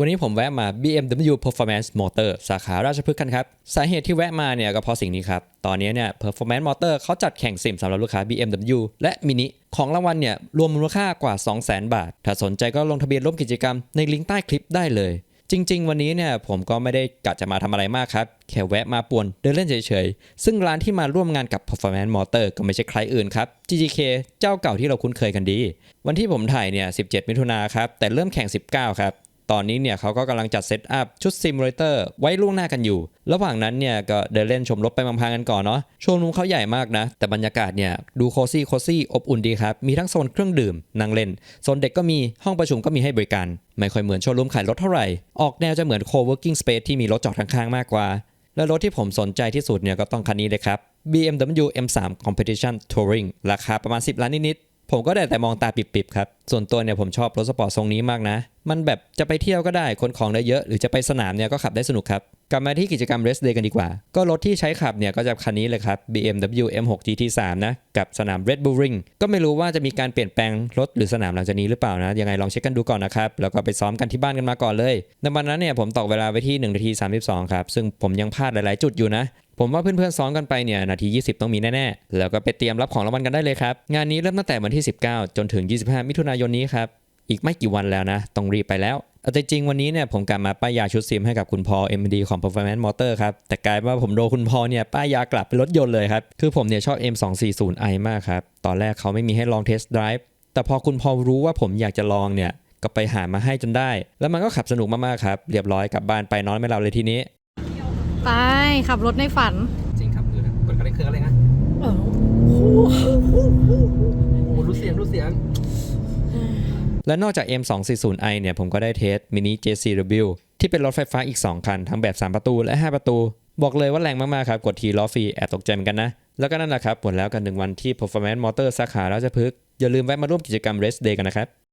วันนี้ผมแวะมา BMW Performance Motor สาขาราชพฤกษ์กันครับ สาเหตุที่แวะมาเนี่ยก็เพราะสิ่งนี้ครับ ตอนนี้เนี่ย Performance Motor เขาจัดแข่งซิมสำหรับลูกค้า BMW และ Mini ของรางวัลเนี่ย รวมมูลค่ากว่า 200,000 บาท ถ้าสนใจก็ลงทะเบียนร่วมกิจกรรมในลิงก์ใต้คลิปได้เลย จริง ๆ วันนี้เนี่ยผมก็ไม่ได้กะจะมาทำอะไรมากครับ แค่แวะมาป่วนเดินเล่นเฉยๆ ซึ่งร้านที่มาร่วมงานกับ Performance Motor ก็ไม่ใช่ใครอื่นครับ GGK เจ้าเก่าที่เราคุ้นเคยกันดี วันที่ผมถ่ายเนี่ย 17 มิถุนาครับแต่เริ่มแข่ง 19 ครับ ตอนนี้เนี่ยเขาก็กำลังจัดเซตอัพชุดซิมูเลเตอร์ไว้ล่วงหน้ากันอยู่ ระหว่างนั้นเนี่ยก็เดินเล่นชมรถไปบางๆกันก่อนเนาะโชว์รูมเขาใหญ่มากนะ แต่บรรยากาศเนี่ยดูโคซี่โคซี่อบอุ่นดีครับ มีทั้งโซนเครื่องดื่มนั่งเล่น โซนเด็กก็มีห้องประชุมก็มีให้บริการ ไม่ค่อยเหมือนโชว์รูมขายรถเท่าไหร่ ออกแนวจะเหมือน co-working space ที่มีรถจอดข้างๆมากกว่า และรถที่ผมสนใจที่สุดเนี่ยก็ต้องคันนี้เลยครับ BMW M3 Competition Touring ราคาประมาณ 10 ล้านนิด ผมก็ได้แต่มองตาปิบๆครับ ส่วนตัวเนี่ยผมชอบรถสปอร์ตทรงนี้มากนะ มันแบบจะไปเที่ยวก็ได้ คนของได้เยอะหรือจะไปสนามเนี่ยก็ขับได้สนุกครับ กลับมาที่กิจกรรม Race Day กันดีกว่า ก็รถที่ใช้ขับเนี่ยก็จะคันนี้เลยครับ BMW M6 GT3 นะ กับสนาม Red Bull Ring ก็ไม่รู้ว่าจะมีการเปลี่ยนแปลงรถหรือสนามหลังจากนี้หรือเปล่านะ ยังไงลองเช็คกันดูก่อนนะครับ แล้วก็ไปซ้อมกันที่บ้านกันมาก่อนเลย ในวันนั้นเนี่ยผมตอกเวลาไว้ที่1นาที32 ครับ ซึ่งผมยังพลาดหลายๆ จุดอยู่นะผมว่าเพื่อนๆซ้อมกันไปเนี่ยนาที 20 ต้องมีแน่ๆ แล้วก็ไปเตรียมรับของรางวัลกันได้เลยครับ งานนี้เริ่มตั้งแต่วันที่ 19 จนถึง 25 มิถุนายนนี้ครับ อีกไม่กี่วันแล้วนะ ต้องรีบไปแล้ว แต่จริงวันนี้เนี่ยผมกลับมาป้ายยาชุดซิมให้กับคุณพอ MD ของ Performance Motor ครับ แต่กลายเป็นว่าผมโดนคุณพอเนี่ยป้ายยากลับเป็นรถยนต์เลยครับ คือผมเนี่ยชอบ M240i มากครับ ตอนแรกเขาไม่มีให้ลองเทสต์ไดรฟ์แต่พอคุณพอรู้ว่าผมอยากจะลองเนี่ยก็ไปหามาให้จนได้ แล้วมันก็ขับสนุกมากๆครับเรียบร้อยกลับบ้านไปนอนไม่หลับเลยทีนี้ไปขับรถในฝัน จริงครับดูนะกดกระดิ่งเครื่องอะไรนะเออโอ้รู้เสียงรู้เสียง และนอกจาก M240i เนี่ยผมก็ได้เทสมินิ JCW ที่เป็นรถไฟฟ้าอีก 2 คัน ทั้งแบบ 3 ประตูและ 5 ประตู บอกเลยว่าแรงมาก ๆ ครับ กดทีล้อฟรีแอบตกใจเหมือนกันนะ แล้วก็นั่นแหละครับหมดแล้วกันหนึ่งวันที่ Performance Motor สาขาราชพฤกษ์อย่าลืมแวะมาร่วมกิจกรรม Race Day กันนะครับ